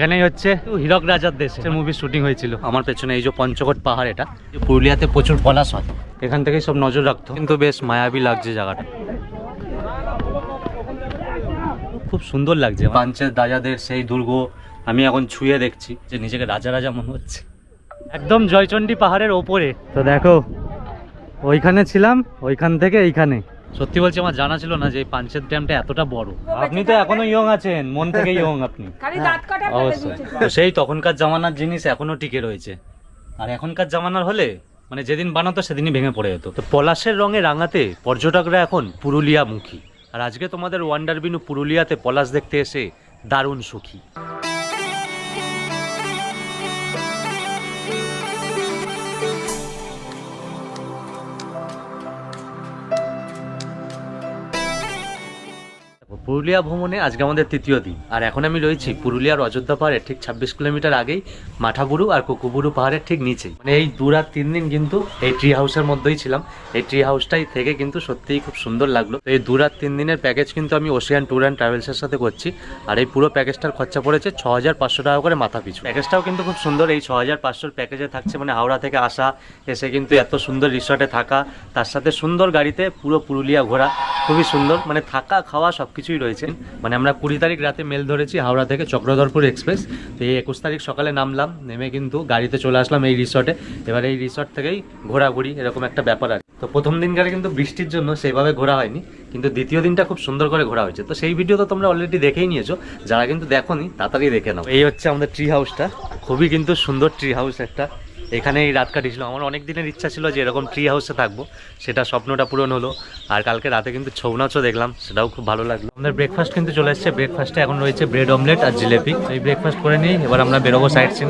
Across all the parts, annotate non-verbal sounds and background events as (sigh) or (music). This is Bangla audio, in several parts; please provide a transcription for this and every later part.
এখানেই হচ্ছে হীরক রাজার দেশে। মুভি শুটিং হয়েছিল। আমার পেছনে এই যে পঞ্চকোট পাহাড় এটা পুরুলিয়াতে প্রচুর পলাশ হয়। এখান থেকেই সব নজর রাখতো কিন্তু বেশ মায়াবী লাগছে জায়গাটা। খুব সুন্দর লাগছে। পাঞ্চের রাজাদের সেই দুর্গ আমি এখন ছুঁয়ে দেখছি যে নিজেকে রাজা রাজা মনে হচ্ছে। একদম জয়চণ্ডী পাহাড়ের ওপরে। তো দেখো, ওইখানে ছিলাম, ওইখান থেকে এইখানে। সত্যি বলছি আমার জানা ছিল না যে পাঞ্চেত ড্যামটা এতটা বড়। আপনি তো এখনও ইয়ং আছেন মন থেকে ইয়ং আপনি। (laughs) ফেলে অবশ্যই। তো সেই তখনকার জামানার জিনিস এখনও টিকে রয়েছে। আর এখনকার জামানার হলে মানে যেদিন বানাতো সেদিনই ভেঙে পড়ে যেত। তো পলাশের রঙে রাঙাতে পর্যটকরা এখন পুরুলিয়া মুখী আর আজকে তোমাদের ওয়ান্ডার বিনু পুরুলিয়াতে পলাশ দেখতে এসে দারুণ সুখী। পুরুলিয়া ভ্রমণে আজকে আমাদের তৃতীয় দিন। আর এখন আমি রয়েছি পুরুলিয়ার অযোধ্যা পাহাড়ের ঠিক ছাব্বিশ কিলোমিটার আগেই, মাঠাবুরু আর কুকুবুরু পাহাড়ের ঠিক নিচেই। মানে এই দু রাত তিন দিন কিন্তু এই ট্রি হাউসের মধ্যেই ছিলাম। এই ট্রি হাউসটাই থেকে কিন্তু সত্যিই খুব সুন্দর লাগল। এই দু রাত তিন দিনের প্যাকেজ কিন্তু আমি ওশিয়ান ট্যুর অ্যান্ড ট্রাভেলসের সাথে করছি। আর এই পুরো প্যাকেজটার খরচা পড়েছে ছ হাজার পাঁচশো টাকা করে মাথা পিছু। প্যাকেজটাও কিন্তু খুব সুন্দর। এই ছ হাজার পাঁচশোর প্যাকেজে থাকছে মানে হাওড়া থেকে আসা, এসে কিন্তু এত সুন্দর রিসর্টে থাকা, তার সাথে সুন্দর গাড়িতে পুরো পুরুলিয়া ঘোরা, খুবই সুন্দর। মানে থাকা, খাওয়া সব কিছুই রয়েছে মানে আমরা কুড়ি তারিখ রাতে মেল ধরেছি হাওড়া থেকে চক্রধরপুর এক্সপ্রেস। তো এই একুশ তারিখ সকালে নামলাম, নেমে কিন্তু গাড়িতে চলে আসলাম এই রিসর্টে। এবার এই রিসর্ট থেকেই ঘোরাঘুরি, এরকম একটা ব্যাপার আছে তো প্রথম দিনকারে কিন্তু বৃষ্টির জন্য সেইভাবে ঘোরা হয়নি, কিন্তু দ্বিতীয় দিনটা খুব সুন্দর করে ঘোরা হয়েছে। তো সেই ভিডিও তো তোমরা অলরেডি দেখেই নিয়েছো, যারা কিন্তু দেখোনি তাড়াতাড়ি দেখে নাও। এই হচ্ছে আমাদের ট্রি হাউসটা খুবই কিন্তু সুন্দর ট্রি হাউস একটা। এখানেই রাত কাটিয়েছিল। আমার অনেক দিনের ইচ্ছা ছিল যে এরকম ট্রি হাউসে থাকব। সেটা স্বপ্নটা পূরণ হলো। আর কালকে রাতে কিন্তু ছৌ নাচও দেখলাম। সেটাও খুব ভালো লাগল। আমাদের ব্রেকফাস্ট কিন্তু চলে এসেছে। ব্রেকফাস্টে এখন রয়েছে ব্রেড অমলেট আর জিলেপি। এই ব্রেকফাস্ট করে নিই এবার আমরা বেরোবো সাইড সিন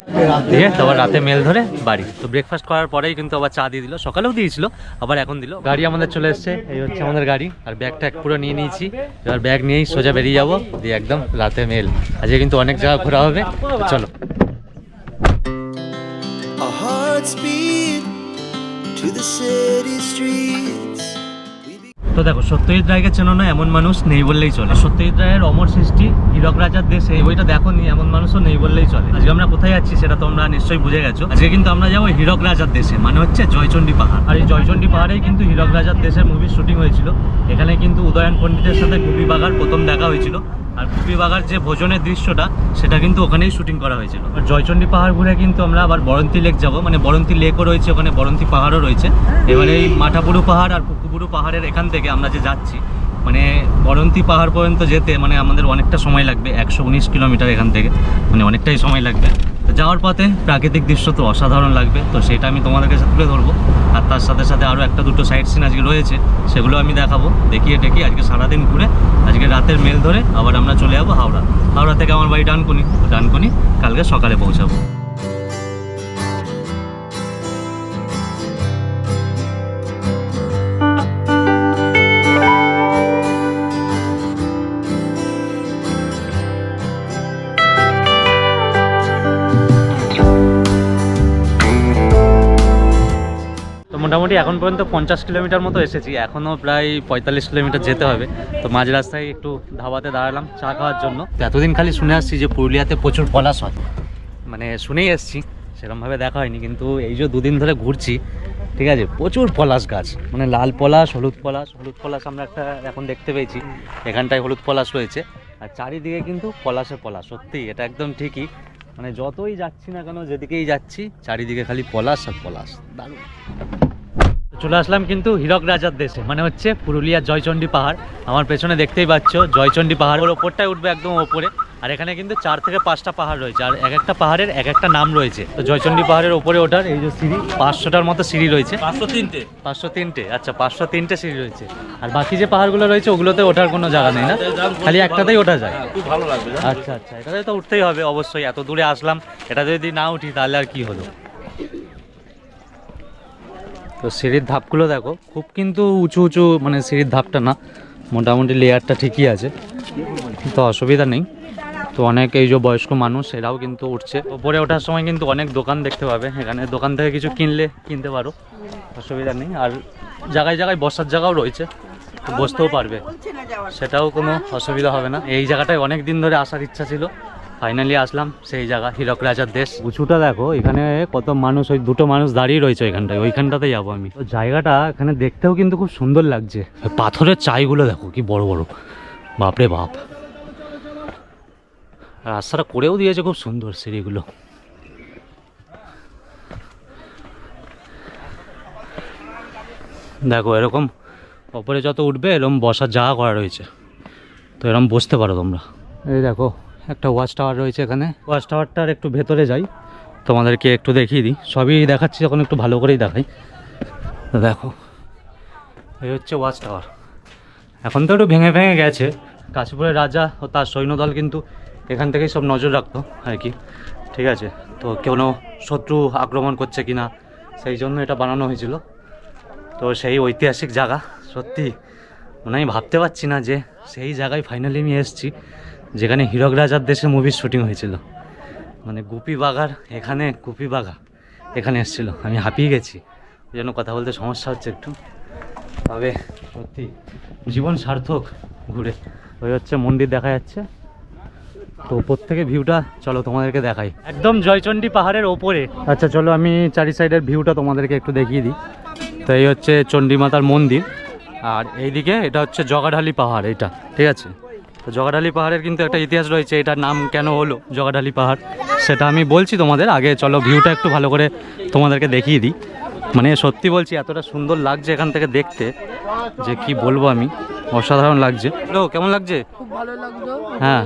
দিয়ে তারপর রাতে মেল ধরে বাড়ি। তো ব্রেকফাস্ট করার পরেই কিন্তু আবার চা দিয়ে দিল। সকালেও দিয়েছিল, আবার এখন দিল। গাড়ি আমাদের চলে এসেছে। এই হচ্ছে আমাদের গাড়ি। আর ব্যাগটা পুরো নিয়ে নিয়েছি। এবার ব্যাগ নিয়েই সোজা বেরিয়ে যাব। দিয়ে একদম রাতে মেল আজকে কিন্তু অনেক জায়গা ঘোরা হবে। চলো। Godspeed to the city street. তো দেখো, সত্যজিৎ রায়কে চেনো না, এমন মানুষ নেই বললেই চলে। সত্যজিৎ রায়ের অমর সৃষ্টি, হীরক রাজার দেশে, এই বইটা দেখো নি, এমন মানুষও নেই বললেই চলে। আজকে আমরা কোথায় যাচ্ছি সেটা তোমরা নিশ্চয়ই বুঝে গেছো। আজকে কিন্তু আমরা যাব হীরক রাজার দেশে মানে হচ্ছে জয়চণ্ডী পাহাড়। আর এই জয়চণ্ডী পাহাড়েই কিন্তু হীরক রাজার দেশের মুভির শুটিং হয়েছিল। এখানে কিন্তু উদয়ন পণ্ডিতের সাথে গুপি বাগার প্রথম দেখা হয়েছিল। আর বাগার যে ভোজনের দৃশ্যটা, সেটা কিন্তু ওখানেই শুটিং করা হয়েছিল। আর জয়চণ্ডী পাহাড় ঘুরে কিন্তু আমরা আবার বরন্তি লেক যাব। মানে বরন্তি লেকও রয়েছে, ওখানে বরন্তি পাহাড়ও রয়েছে। এবারে এই মাঠাপুরু পাহাড় আর কুকুবুরু পাহাড়ের এখান থেকে আমরা যে যাচ্ছি মানে বরন্তি পাহাড় পর্যন্ত যেতে মানে আমাদের অনেকটা সময় লাগবে, একশো উনিশ কিলোমিটার এখান থেকে মানে অনেকটাই সময় লাগবে। তো যাওয়ার পথে প্রাকৃতিক দৃশ্য তো অসাধারণ লাগবে, তো সেটা আমি তোমাদের কাছে তুলে ধরবো। আর তার সাথে সাথে আরও একটা দুটো সাইড সিন আজকে রয়েছে, সেগুলো আমি দেখাবো। দেখিয়ে টেকি আজকে সারাদিন ঘুরে আজকে রাতের মেল ধরে আবার আমরা চলে যাব হাওড়া। হাওড়া থেকে আমার বাড়ি ডানকুনি ডানকুনি কালকে সকালে পৌঁছাবো। মোটামুটি এখন পর্যন্ত পঞ্চাশ কিলোমিটার মতো এসেছি। এখনও প্রায় পঁয়তাল্লিশ কিলোমিটার যেতে হবে। তো মাঝ রাস্তায় একটু ধাবাতে দাঁড়ালাম, চা খাওয়ার জন্য। তো এতদিন খালি শুনে আসছি যে পুরুলিয়াতে প্রচুর পলাশ হয়। মানে শুনেই এসছি সেরকমভাবে দেখা হয়নি, কিন্তু এই যে দুদিন ধরে ঘুরছি, ঠিক আছে, প্রচুর পলাশ গাছ। মানে লাল পলাশ, হলুদ পলাশ হলুদ পলাশ আমরা একটা এখন দেখতে পেয়েছি। এখানটায় হলুদ পলাশ রয়েছে। আর চারিদিকে কিন্তু পলাশে পলাশ, সত্যি, এটা একদম ঠিকই। মানে যতই যাচ্ছি না কেন, যেদিকেই যাচ্ছি, চারিদিকে খালি পলাশ আর পলাশ। দারুণ। চলে আসলাম কিন্তু হীরক রাজার দেশে মানে হচ্ছে পুরুলিয়ার জয়চণ্ডী পাহাড়। আমার পেছনে দেখতেই পাচ্ছ জয়চণ্ডী পাহাড়। ওর ওপরটায় উঠবে একদম ওপরে। আর এখানে কিন্তু চার থেকে পাঁচটা পাহাড় রয়েছে আর এক একটা পাহাড়ের এক একটা নাম রয়েছে। তো জয়চণ্ডী পাহাড়ের ওপরে ওঠার এই যে সিঁড়ি পাঁচশোটার মতো সিঁড়ি রয়েছে। পাঁচশো তিনটে। পাঁচশো তিনটে আচ্ছা পাঁচশো তিনটে সিঁড়ি রয়েছে। আর বাকি যে পাহাড়গুলো রয়েছে ওগুলোতে ওঠার কোনো জায়গা নেই না? খালি একটাতেই ওঠা যায়। হ্যাঁ, খুব ভালো লাগবে আচ্ছা আচ্ছা এটাতে তো উঠতেই হবে অবশ্যই এত দূরে আসলাম এটা যদি না উঠি তাহলে আর কি হলো? তো সিঁড়ির ধাপগুলো দেখো। খুব কিন্তু উঁচু উঁচু মানে সিঁড়ির ধাপটা না, মোটামুটি লেয়ারটা ঠিকই আছে, তো অসুবিধা নেই। তো অনেক এই যে বয়স্ক মানুষ, এরাও কিন্তু উঠছে। ওপরে ওঠার সময় কিন্তু অনেক দোকান দেখতে পাবে। এখানে দোকান থেকে কিছু কিনলে কিনতে পারো, অসুবিধা নেই। আর জায়গায় জায়গায় বসার জায়গাও রয়েছে বসতেও পারবে। সেটাও কোনো অসুবিধা হবে না। এই জায়গাটায় অনেক দিন ধরে আসার ইচ্ছা ছিল ফাইনালি আসলাম সেই জায়গা হীরক রাজার দেশ। উঁচুটা দেখো এখানে কত মানুষ ওই দুটো মানুষ দাঁড়িয়ে রয়েছে ওইখানটায় ওইখানটাতে যাব আমি। তো জায়গাটা এখানে দেখতেও কিন্তু খুব সুন্দর লাগছে। পাথরের চাইগুলো দেখো কি বড় বড়। বাপরে বাপ। রাস্তাটা করেও দিয়েছে খুব সুন্দর সিঁড়িগুলো। দেখো এরকম ওপরে যত উঠবে এরকম বসার জায়গা করা রয়েছে। তো এরকম বসতে পারো তোমরা। এই দেখো একটা ওয়াচ টাওয়ার রয়েছে এখানে। ওয়াচ টাওয়ারটার একটু ভেতরে যাই। তোমাদেরকে একটু দেখিয়ে দিই। সবই দেখাচ্ছি যখন একটু ভালো করেই দেখাই। দেখো, এই হচ্ছে ওয়াচ টাওয়ার এখন তো একটু ভেঙে ভেঙে গেছে। কাশীপুরের রাজা ও তার সৈন্যদল কিন্তু এখান থেকেই সব নজর রাখতো, আর কি। ঠিক আছে, তো কোনো শত্রু আক্রমণ করছে কি না সেই জন্য এটা বানানো হয়েছিল। তো সেই ঐতিহাসিক জায়গা, সত্যি মানে আমি ভাবতে পারছি না যে সেই জায়গায় ফাইনালি আমি এসেছি। যেখানে হীরক রাজার দেশে মুভির শুটিং হয়েছিল। মানে গুপি বাগার এখানে গুপি বাগা এখানে এসেছিল। আমি হাঁপিয়ে গেছি। ওই জন্য কথা বলতে সমস্যা হচ্ছে একটু। তবে সত্যি জীবন সার্থক ঘুরে। ওই হচ্ছে মন্দির দেখা যাচ্ছে। তো ওপর থেকে ভিউটা চলো তোমাদেরকে দেখাই। একদম জয়চণ্ডী পাহাড়ের ওপরে। আচ্ছা চলো আমি চারি সাইডের ভিউটা তোমাদেরকে একটু দেখিয়ে দিই। তো এই হচ্ছে চণ্ডী মাতার মন্দির। আর এইদিকে এটা হচ্ছে জগাঢালি পাহাড় এটা ঠিক আছে? তো জগাঢালি পাহাড়ের কিন্তু একটা ইতিহাস রয়েছে এটার নাম কেন হলো জগাঢালি পাহাড়? সেটা আমি বলছি তোমাদের আগে চলো ভিউটা একটু ভালো করে তোমাদেরকে দেখিয়ে দিই। মানে সত্যি বলছি এতটা সুন্দর লাগছে এখান থেকে দেখতে যে কি বলব আমি অসাধারণ লাগছে। হ্যালো কেমন লাগছে? হ্যাঁ।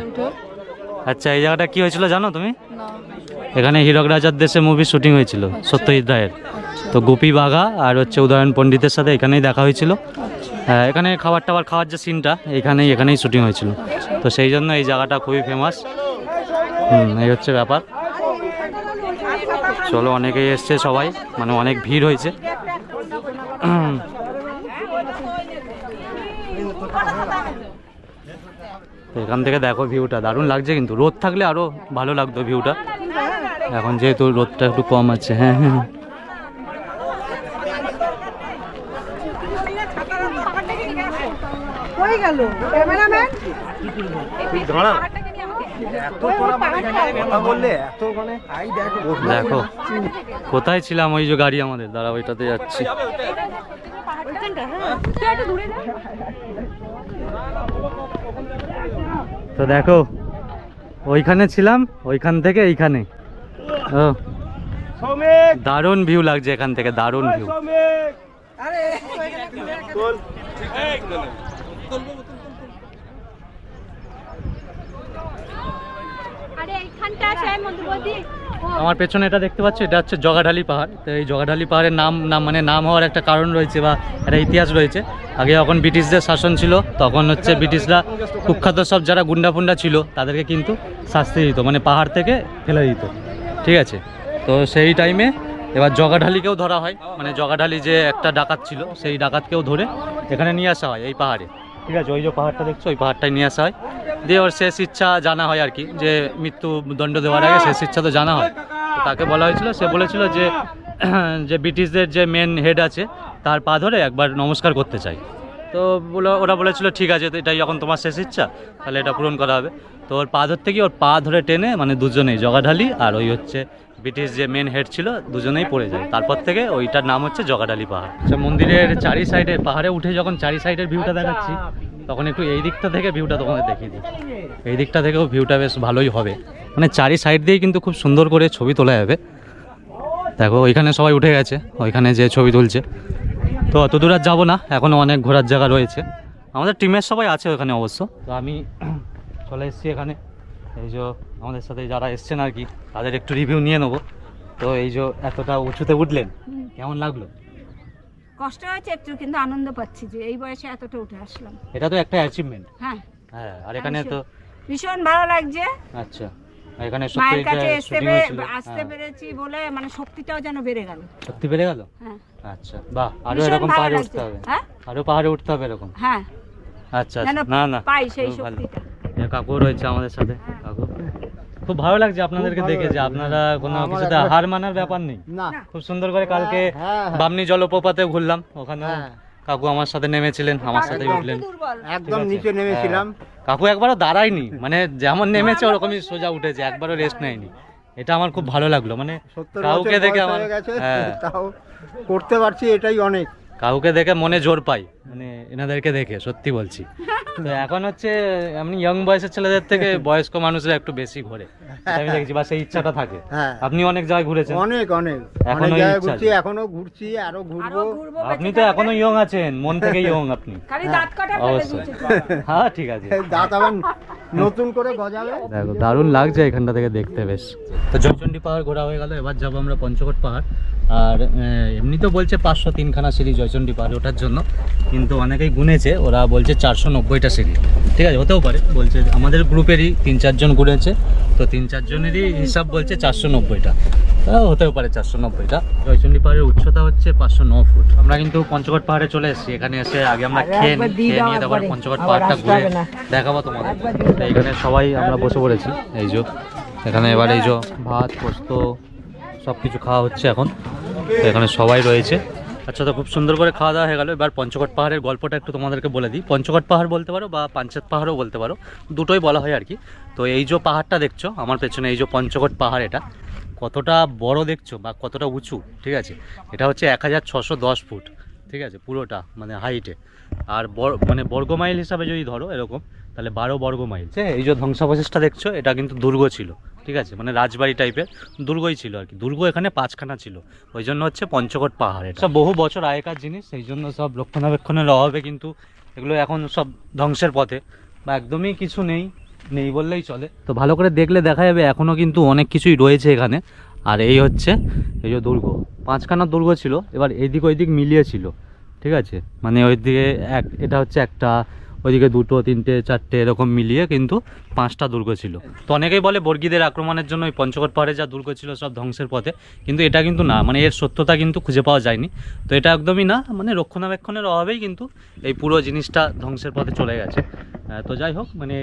আচ্ছা এই জায়গাটা কি হয়েছিল জানো তুমি? এখানে হীরক রাজার দেশে মুভি শুটিং হয়েছিল সত্যজিৎ রায়ের। আচ্ছা। তো গোপী বাঘা আর হচ্ছে উদয়ন পণ্ডিতের সাথে এখানেই দেখা হয়েছিল। আচ্ছা। এখানে খাবার টাবার খাওয়ার যে সিনটা এখানেই এখানেই শুটিং হয়েছিল। তো সেই জন্য এই জায়গাটা খুবই ফেমাস হুম, এই হচ্ছে ব্যাপার। চলো, অনেকেই এসছে সবাই। মানে অনেক ভিড় হয়েছে। এখান থেকে দেখো ভিউটা দারুণ লাগছে কিন্তু। রোদ থাকলে আরও ভালো লাগতো ভিউটা এখন যেহেতু রোদটা একটু কম আছে হ্যাঁ হ্যাঁ। গেল ক্যামেরাম্যান দেখো কোথায় ছিলাম ওই যে গাড়ি আমাদের দাঁড়া ওইটাতে যাচ্ছি তো দেখো ওইখানে ছিলাম ওইখান থেকে এইখানে ও দারুণ ভিউ লাগছে এখান থেকে দারুণ ভিউ আরে আমার পেছনে এটা দেখতে পাচ্ছ, এটা হচ্ছে জগাঢালি পাহাড়। তো এই জগাঢালি পাহাড়ের নাম নাম মানে নাম হওয়ার একটা কারণ রয়েছে বা একটা ইতিহাস রয়েছে। আগে যখন ব্রিটিশদের শাসন ছিল, তখন হচ্ছে ব্রিটিশরা কুখ্যাত সব যারা গুন্ডা ফুন্ডা ছিল, তাদেরকে কিন্তু শাস্তি দিত মানে পাহাড় থেকে ফেলে দিত। ঠিক আছে? তো সেই টাইমে এবার জগাঢালিকেও ধরা হয়। মানে জগাঢালি যে একটা ডাকাত ছিল, সেই ডাকাতকেও ধরে এখানে নিয়ে আসা হয় এই পাহাড়ে। ঠিক আছে, ওই যে পাহাড়টা দেখছ, ওই পাহাড়টাই নিয়ে আসা হয়। দিয়ে ওর শেষ ইচ্ছা জানা হয় আর কি, যে মৃত্যু দণ্ড দেওয়ার আগে শেষ ইচ্ছা তো জানা হয়। তাকে বলা হয়েছিল, সে বলেছিল যে (clears throat) যে ব্রিটিশদের যে মেন হেড আছে, তার পা ধরে একবার নমস্কার করতে চাই। তো বলে ওরা বলেছিল ঠিক আছে তো এটাই যখন তোমার শেষ ইচ্ছা তাহলে এটা পূরণ করা হবে। তো ওর পা ধরতে গিয়ে ওর পা ধরে টেনে মানে দুজনেই জগাঢালি আর ওই হচ্ছে ব্রিটিশ যে মেন হেড ছিল দুজনেই পড়ে যায়। তারপর থেকে ওইটার নাম হচ্ছে জগাডালি পাহাড়। আচ্ছা মন্দিরের চারি সাইডে পাহাড়ে উঠে যখন চারি সাইডের ভিউটা দেখাচ্ছি তখন একটু এই দিকটা থেকে ভিউটা তোমাদের দেখিয়ে দিই। এই দিকটা থেকেও ভিউটা বেশ ভালোই হবে। মানে চারি সাইড দিয়েই কিন্তু খুব সুন্দর করে ছবি তোলা যাবে। দেখো ওইখানে সবাই উঠে গেছে ওইখানে যে ছবি তুলছে। তো অত দূর আর যাব না এখনও অনেক ঘোরার জায়গা রয়েছে। আমাদের টিমের সবাই আছে ওখানে অবশ্য। তো আমি (clears throat) চলে এসেছি এখানে। এই যে আমাদের সাথে যারা এসছেন আর কি তাদের একটু রিভিউ নিয়ে নেব। তো এই যে এতটা উঁচুতে উঠলেন কেমন লাগল? কষ্ট হয়েছে একটু কিন্তু আনন্দ পাচ্ছি যে এই বয়সে এতটা উঠে আসলাম। এটা তো একটা অ্যাচিভমেন্ট হ্যাঁ। হ্যাঁ আর এখানে তো ভীষণ ভালো লাগছে। আচ্ছা এখানে মায়ের কাছে আসতে হ্যাঁ। পেরেছি বলে মানে শক্তিটাও যেন বেড়ে গেল। সত্যি বেড়ে গেল? হ্যাঁ। আচ্ছা বাহ আরও এরকম পাহাড়ে উঠতে হবে। হ্যাঁ? আরও পাহাড়ে উঠতে হবে এরকম? হ্যাঁ। আচ্ছা আচ্ছা। না না পাই সেই খুব ভালো। শক্তিটা। কাকু রয়েছে আমাদের সাথে। কাকু? খুব ভালো লাগছে আপনাদেরকে দেখে যে আপনারা কোনো কিছুতে হার মানার ব্যাপার নেই। খুব সুন্দর করে কালকে হ্যাঁ, হ্যাঁ। বামনি জলপ্রপাতে ঘুরলাম। ওখানে। কাকু আমার সাথে নেমেছিলেন আমার সাথে উঠলেন। একদম নিচে নেমেছিলাম। কাকু একবারও দাঁড়ায়নি মানে যেমন নেমেছে ওরকমই সোজা উঠেছে একবারও রেস্ট নেয়নি। এটা আমার খুব ভালো লাগল মানে কাউকে দেখে আমার হ্যাঁ। তাও করতে পারছি এটাই অনেক। কাউকে দেখে মনে জোর পাই। মানে এনাদেরকে দেখে সত্যি বলছি। তো এখন হচ্ছে এমনি ইয়ং বয়সের ছেলেদের থেকে (laughs) বয়স্ক মানুষরা একটু বেশি ঘোরে। আমি দেখছি বা সেই ইচ্ছাটা থাকে। হ্যাঁ। আপনি অনেক জায়গায় ঘুরেছেন? অনেক অনেক। এখনও অনেক জায়গায় ঘুরছি এখনও ঘুরছি আরও ঘুরবো। আপনি তো এখনও ইয়ং আছেন মন থেকে ইয়ং আপনি। (laughs) খালি দাঁত কাটা ফেলে অবশ্যই। (laughs) হ্যাঁ ঠিক আছে। দাঁত আবার নতুন করে গজাবে। দেখো দারুণ লাগছে এখানটা থেকে দেখতে বেশ। তো জয়চন্ডী পাহাড় ঘোরা হয়ে গেল এবার যাব আমরা পঞ্চকোট পাহাড়। আর এমনি তো বলছে পাঁচশো তিনখানা সিঁড়ি জয়চন্ডী পাহাড় ওঠার জন্য। কিন্তু অনেকেই গুনেছে ওরা বলছে চারশো নব্বইটা সিঁড়ি ঠিক আছে হতেও পারে। বলছে আমাদের গ্রুপেরই তিন চারজন গুনেছে তো তিন চারজনেরই হিসাব বলছে চারশো নব্বইটা। হতেও পারে চারশো নব্বইটা। জয়চন্ডী পাহাড়ের উচ্চতা হচ্ছে পাঁচশো ন ফুট। আমরা কিন্তু পঞ্চকোট পাহাড়ে চলে এসেছি। এখানে এসে আগে আমরা খেয়ে খেয়ে নিয়ে তারপর পঞ্চকোট পাহাড়টা ঘুরে দেখাবো তোমাদের। এখানে সবাই আমরা বসে পড়েছি। এই যে এখানে এবার এই যে ভাত পোস্ত সব কিছু খাওয়া হচ্ছে এখন। এখানে সবাই রয়েছে। আচ্ছা তো খুব সুন্দর করে খাওয়া দাওয়া হয়ে গেল। এবার পঞ্চকোট পাহাড়ের গল্পটা একটু তোমাদেরকে বলে দিই। পঞ্চকোট পাহাড় বলতে পারো বা পাঞ্চেত পাহাড়ও বলতে পারো, দুটোই বলা হয় আর কি। তো এই যে পাহাড়টা দেখছ, আমার পেছনে এই যে পঞ্চকোট পাহাড় এটা, কতটা বড় দেখছ বা কতটা উঁচু, ঠিক আছে? এটা হচ্ছে এক ফুট, ঠিক আছে? পুরোটা মানে হাইটে আর মানে বর্গ মাইল হিসাবে যদি ধরো এরকম, তাহলে বারো বর্গ মাইল। ঠিক এই যে ধ্বংসাবশেষটা দেখছ, এটা কিন্তু দুর্গ ছিল। ঠিক আছে? মানে রাজবাড়ি টাইপের দুর্গই ছিল আর কি। দুর্গ এখানে পাঁচখানা ছিল। ওই জন্য হচ্ছে পঞ্চকোট পাহাড় এটা। সব বহু বছর আগেকার জিনিস সেই জন্য সব রক্ষণাবেক্ষণের অভাবে কিন্তু এগুলো এখন সব ধ্বংসের পথে। বা একদমই কিছু নেই নেই বললেই চলে। তো ভালো করে দেখলে দেখা যাবে এখনও কিন্তু অনেক কিছুই রয়েছে এখানে। আর এই হচ্ছে এই যে দুর্গ। পাঁচখানা দুর্গ ছিল এবার এইদিক ওইদিক মিলিয়ে ছিল। ঠিক আছে? মানে ওইদিকে এক এটা হচ্ছে একটা ওইদিকে দুটো, তিনটে, চারটে এরকম মিলিয়ে কিন্তু পাঁচটা দুর্গ ছিল। তো অনেকেই বলে বর্গীদের আক্রমণের জন্য ওই পঞ্চকোট পাহাড়ে যা দুর্গ ছিল সব ধ্বংসের পথে। কিন্তু এটা কিন্তু না মানে এর সত্যতা কিন্তু খুঁজে পাওয়া যায়নি। তো এটা একদমই না মানে রক্ষণাবেক্ষণের অভাবেই কিন্তু এই পুরো জিনিসটা ধ্বংসের পথে চলে গেছে। তো যাই হোক মানে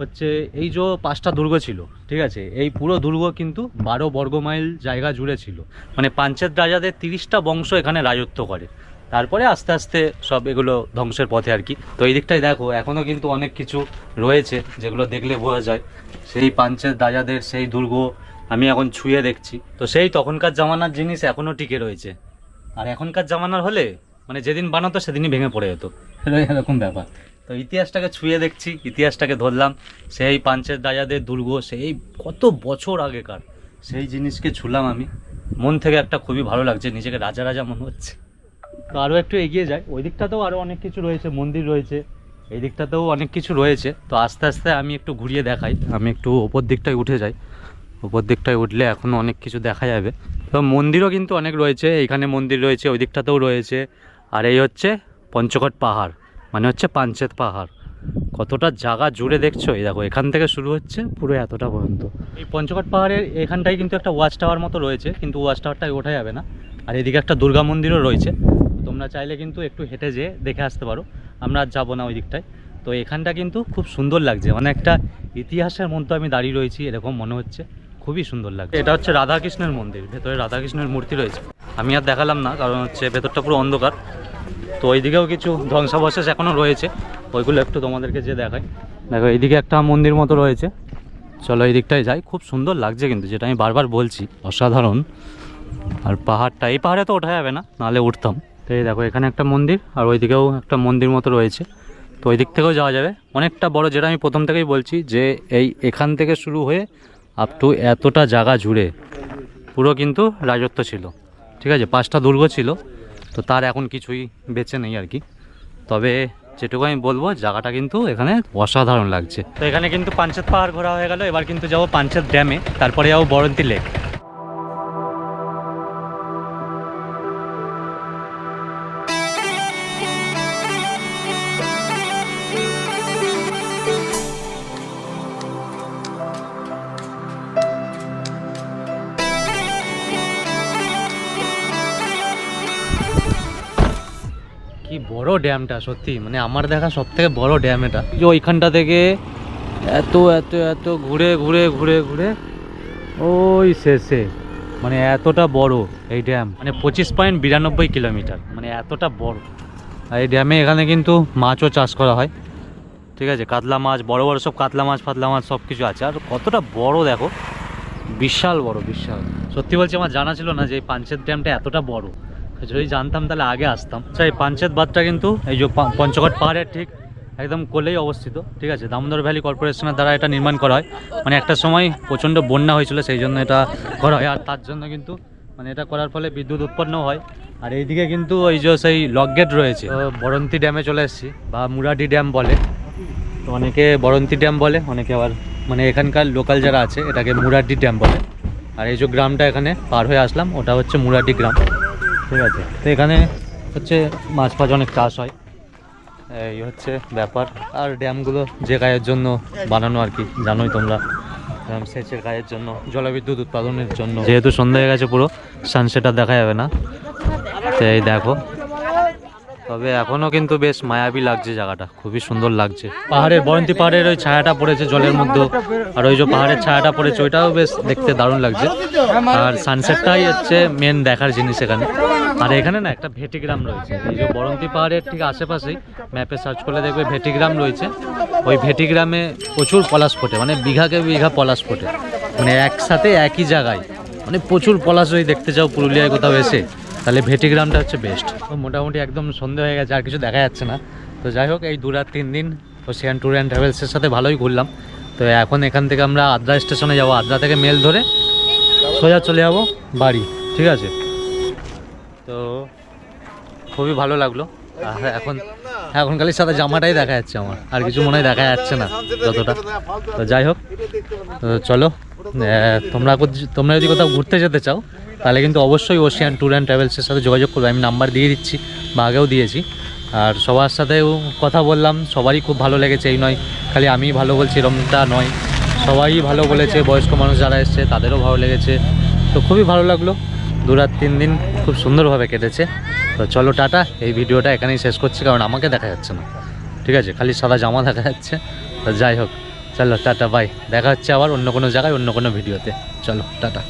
হচ্ছে এই যে পাঁচটা দুর্গ ছিল, ঠিক আছে, এই পুরো দুর্গ কিন্তু বারো বর্গ মাইল জায়গা জুড়ে ছিল। মানে পাঞ্চেত রাজাদের তিরিশটা বংশ এখানে রাজত্ব করে। তারপরে আস্তে আস্তে সব এগুলো ধ্বংসের পথে আর কি। তো এই দিকটাই দেখো এখনও কিন্তু অনেক কিছু রয়েছে যেগুলো দেখলে বোঝা যায়। সেই পাঞ্চেত দাজাদের সেই দুর্গ আমি এখন ছুঁয়ে দেখছি। তো সেই তখনকার জামানার জিনিস এখনও টিকে রয়েছে। আর এখনকার জামানার হলে মানে যেদিন বানাতো সেদিনই ভেঙে পড়ে যেত। এরকম ব্যাপার। তো ইতিহাসটাকে ছুঁয়ে দেখছি ইতিহাসটাকে ধরলাম। সেই পাঞ্চের দাজাদের দুর্গ সেই কত বছর আগেকার সেই জিনিসকে ছুলাম আমি। মন থেকে একটা খুবই ভালো লাগছে নিজেকে রাজা রাজা মনে হচ্ছে। তো আরও একটু এগিয়ে যায় ওই দিকটাতেও আরও অনেক কিছু রয়েছে, মন্দির রয়েছে, এই দিকটাতেও অনেক কিছু রয়েছে। তো আস্তে আস্তে আমি একটু ঘুরিয়ে দেখাই, আমি একটু ওপর দিকটায় উঠে যাই। ওপর দিকটায় উঠলে এখনও অনেক কিছু দেখা যাবে। তো মন্দিরও কিন্তু অনেক রয়েছে, এইখানে মন্দির রয়েছে, ওই দিকটাতেও রয়েছে। আর এই হচ্ছে পঞ্চকট পাহাড় মানে হচ্ছে পাঞ্চেত পাহাড়। কতটা জায়গা জুড়ে দেখছ? এই দেখো, এখান থেকে শুরু হচ্ছে পুরো এতটা পর্যন্ত। এই পঞ্চকট পাহাড়ের এখানটায় কিন্তু একটা ওয়াচ টাওয়ার মতো রয়েছে, কিন্তু ওয়াচ টাওয়ারটায় ওঠা যাবে না। আর এদিকে একটা দুর্গা মন্দিরও রয়েছে। তোমরা চাইলে কিন্তু একটু হেঁটে যেয়ে দেখে আসতে পারো। আমরা আর যাব না ওই দিকটায় তো এখানটা কিন্তু খুব সুন্দর লাগছে। মানে একটা ইতিহাসের মধ্যে আমি দাঁড়িয়ে রয়েছি, এরকম মনে হচ্ছে। খুবই সুন্দর লাগছে। এটা হচ্ছে রাধাকৃষ্ণের মন্দির। ভেতরে রাধাকৃষ্ণের মূর্তি রয়েছে। আমি আর দেখালাম না, কারণ হচ্ছে ভেতরটা পুরো অন্ধকার। তো ওইদিকেও কিছু ধ্বংসাবশেষ এখনও রয়েছে। ওইগুলো একটু তোমাদেরকে যে দেখাই। দেখো, এইদিকে একটা মন্দির মতো রয়েছে। চলো এই দিকটায় যাই। খুব সুন্দর লাগছে কিন্তু, যেটা আমি বারবার বলছি, অসাধারণ। আর পাহাড়টা, এই পাহাড়ে তো ওঠা যাবে না, নাহলে উঠতাম। তো এই দেখো, এখানে একটা মন্দির, আর ওইদিকেও একটা মন্দির মতো রয়েছে। তো ওই দিক থেকেও যাওয়া যাবে। অনেকটা বড়, যেটা আমি প্রথম থেকেই বলছি, যে এই এখান থেকে শুরু হয়ে আপ টু এতটা জায়গা জুড়ে। পুরো কিন্তু রাজত্ব ছিল। ঠিক আছে, পাঁচটা দুর্গ ছিল। তো তার এখন কিছুই বেঁচে নেই আর কি। তবে যেটুকু আমি বলব, জায়গাটা কিন্তু এখানে অসাধারণ লাগছে। তো এখানে কিন্তু পাঞ্চেত পাহাড় ঘোরা হয়ে গেল, এবার কিন্তু যাব পাঞ্চেত ড্যামে, তারপরে যাব বরন্তি লেক। কি বড় ড্যামটা, সত্যি। মানে আমার দেখা সব থেকে বড় ড্যাম এটা। যে ওইখানটা থেকে এত এত এত ঘুরে ঘুরে ঘুরে ঘুরে, ওই শেষে মানে এতটা বড় এই ড্যাম। মানে পঁচিশ পয়েন্ট বিরানব্বই কিলোমিটার। মানে এতটা বড়। আর এই ড্যামে এখানে কিন্তু মাছও চাষ করা হয়। ঠিক আছে, কাতলা মাছ, বড় বড় সব কাতলা মাছ, ফাতলা মাছ সব কিছু আছে। আর কতটা বড় দেখো, বিশাল বড়, বিশাল। সত্যি বলছি, আমার জানা ছিল না যে এই পাঞ্চেত ড্যামটা এতটা বড়। যদি জানতাম তাহলে আগে আসতাম। আচ্ছা এই পাঞ্চেত বাঁধটা কিন্তু এই যে পঞ্চগড় পাহাড়ের ঠিক একদম কোলেই অবস্থিত, ঠিক আছে? দামোদর ভ্যালি কর্পোরেশনের দ্বারা এটা নির্মাণ করা হয়। মানে একটা সময় প্রচণ্ড বন্যা হয়েছিল, সেই জন্য এটা করা হয়। আর তার জন্য কিন্তু মানে এটা করার ফলে বিদ্যুৎ উৎপন্ন হয়। আর এইদিকে কিন্তু ওই যে সেই লক গেট রয়েছে। বরন্তি ড্যামে চলে এসেছি, বা মুরাডি ড্যাম বলে। তো অনেকে বরন্তি ড্যাম বলে, অনেকে আবার মানে এখানকার লোকাল যারা আছে, এটাকে মুরাড্ডি ড্যাম বলে। আর এই যে গ্রামটা এখানে পার হয়ে আসলাম, ওটা হচ্ছে মুরাড্ডি গ্রাম। ঠিক আছে। তো এখানে হচ্ছে মাছ ফাছ অনেক চাষ হয়। এই হচ্ছে ব্যাপার। আর ড্যামগুলো যে কাজের জন্য বানানো আর কি, জানোই তোমরা। সেচের কাজের জন্য, জলবিদ্যুৎ উৎপাদনের জন্য। যেহেতু সন্ধ্যা হয়ে গেছে পুরো সানসেট আর দেখা যাবে না। তো এই দেখো। তবে এখনও কিন্তু বেশ মায়াবী লাগছে জায়গাটা। খুবই সুন্দর লাগছে। পাহাড়ের বরন্তি পাহাড়ের ওই ছায়াটা পড়েছে জলের মধ্যে। আর ওই যে পাহাড়ের ছায়াটা পড়েছে, ওইটাও বেশ দেখতে দারুণ লাগছে। আর সানসেটটাই হচ্ছে মেন দেখার জিনিস এখানে। আর এখানে না একটা ভেটিগ্রাম রয়েছে। এই যে বরন্তি পাহাড়ের ঠিক আশেপাশেই ম্যাপে সার্চ করলে দেখবে ভেটিগ্রাম রয়েছে। ওই ভেটিগ্রামে প্রচুর পলাশ ফোটে মানে বিঘাকে বিঘা পলাশ ফোটে। মানে একসাথে একই জায়গায়। মানে প্রচুর পলাশ যদি দেখতে চাও পুরুলিয়ায় কোথাও এসে, তাহলে ভেটিগ্রামটা হচ্ছে বেস্ট মোটামুটি একদম সন্ধে হয়ে গেছে, আর কিছু দেখা যাচ্ছে না। তো যাই হোক, এই দু রাত তিন দিন ওশিয়ান ট্যুর অ্যান্ড ট্রাভেলসের সাথে ভালোই ঘুরলাম। তো এখন এখান থেকে আমরা আদ্রা স্টেশনে যাব। আদ্রা থেকে মেল ধরে সোজা চলে যাব বাড়ি, ঠিক আছে? তো খুবই ভালো লাগল। আর এখন এখন খালি সাদা জামাটাই দেখা যাচ্ছে আমার। আর কিছু মনে হয় দেখা যাচ্ছে না যতটা। তো যাই হোক তো চলো তোমরা তোমরা যদি কোথাও ঘুরতে যেতে চাও তাহলে কিন্তু অবশ্যই ওশিয়ান ট্যুর অ্যান্ড ট্রাভেলসের সাথে যোগাযোগ করবে। আমি নাম্বার দিয়ে দিচ্ছি বা আগেও দিয়েছি। আর সবার সাথেও কথা বললাম সবারই খুব ভালো লেগেছে এই নয়। খালি আমিই ভালো বলছি এরমটা নয়। সবাই ভালো বলেছে বয়স্ক মানুষ যারা এসছে তাদেরও ভালো লেগেছে। তো খুবই ভালো লাগল। দু রাত তিন দিন খুব সুন্দরভাবে কেটেছে। তো চলো টাটা, এই ভিডিওটা এখানেই শেষ করছি, কারণ আমাকে দেখা যাচ্ছে না। ঠিক আছে, খালি সাদা জামা দেখা যাচ্ছে। তো যাই হোক, চলো টাটা বাই দেখা হচ্ছে আবার অন্য কোনো জায়গায়, অন্য কোনো ভিডিওতে। চলো, টাটা।